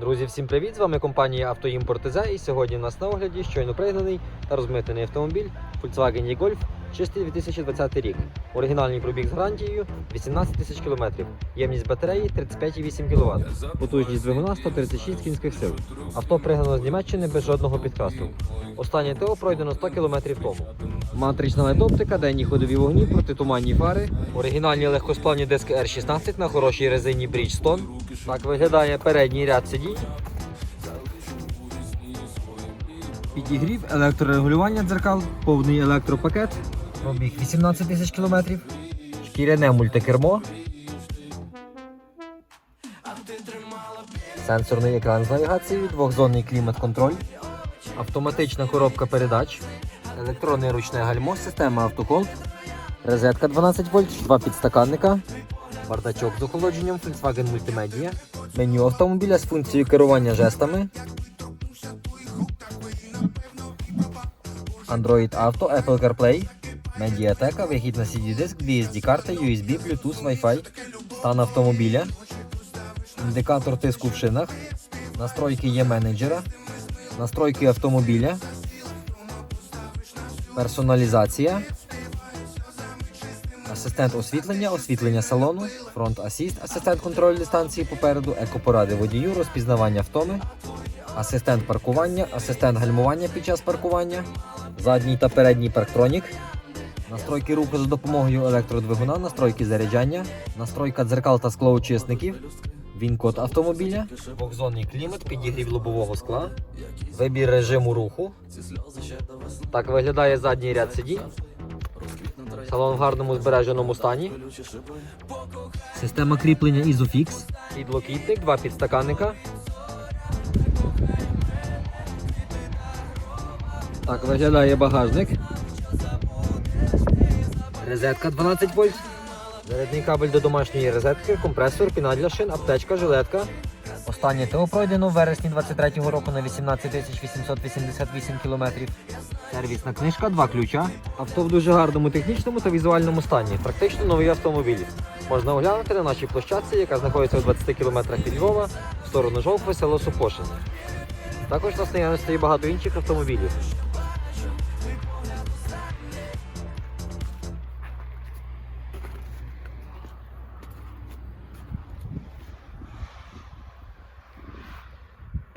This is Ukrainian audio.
Друзі, всім привіт! З вами компанія Автоімпорт і сьогодні у нас на огляді щойно пригнаний та розмитнений автомобіль Volkswagen e-Golf чистий 2020 рік. Оригінальний пробіг з гарантією 18 тисяч кілометрів. Ємність батареї 35,8 кВт. Потужність двигуна 136 кінських сил. Авто пригнано з Німеччини без жодного підкрасу. Останнє ТО пройдено 100 км тому. Матрична LED-оптика, денні ходові вогні, протитуманні фари, оригінальні легкосплавні диски R16 на хорошій резині Bridgestone. Так виглядає передній ряд сидінь. Підігрів, електрорегулювання дзеркал, повний електропакет, пробіг 18 тисяч кілометрів, шкіряне мультикермо, сенсорний екран з навігацією, двохзонний клімат-контроль, автоматична коробка передач, електронне ручне гальмо, система автохолд, розетка 12 вольт, два підстаканника, бардачок з охолодженням, Volkswagen Multimedia, меню автомобіля з функцією керування жестами, Android Auto, Apple CarPlay, медіатека, вихід на CD-диск, дві SD-карти, USB, Bluetooth, Wi-Fi, стан автомобіля, індикатор тиску в шинах, настройки є менеджера, настройки автомобіля, персоналізація, асистент освітлення, освітлення салону, фронт асіст, асистент контролю дистанції попереду, екопоради водію, розпізнавання втоми, асистент паркування, асистент гальмування під час паркування, задній та передній парктронік, настройки руху за допомогою електродвигуна, настройки заряджання, настройка дзеркал та склоочисників, він-код автомобіля, двохзонний клімат, підігрів лобового скла, вибір режиму руху. Так виглядає задній ряд сидінь. Салон в гарному збереженому стані. Система кріплення Isofix. Підлокітник, два підстаканника. Так виглядає багажник. Розетка 12 вольт. Зарядний кабель до домашньої розетки, компресор, піна для шин, аптечка, жилетка. Останнє ТО пройдено в вересні 23-го року на 18 888 кілометрів. Сервісна книжка, два ключа. Авто в дуже гарному технічному та візуальному стані. Практично новий автомобіль. Можна оглянути на нашій площадці, яка знаходиться у 20 кілометрах від Львова, в сторону Жовкви, село Супошин. Також у нас наявності є багато інших автомобілів.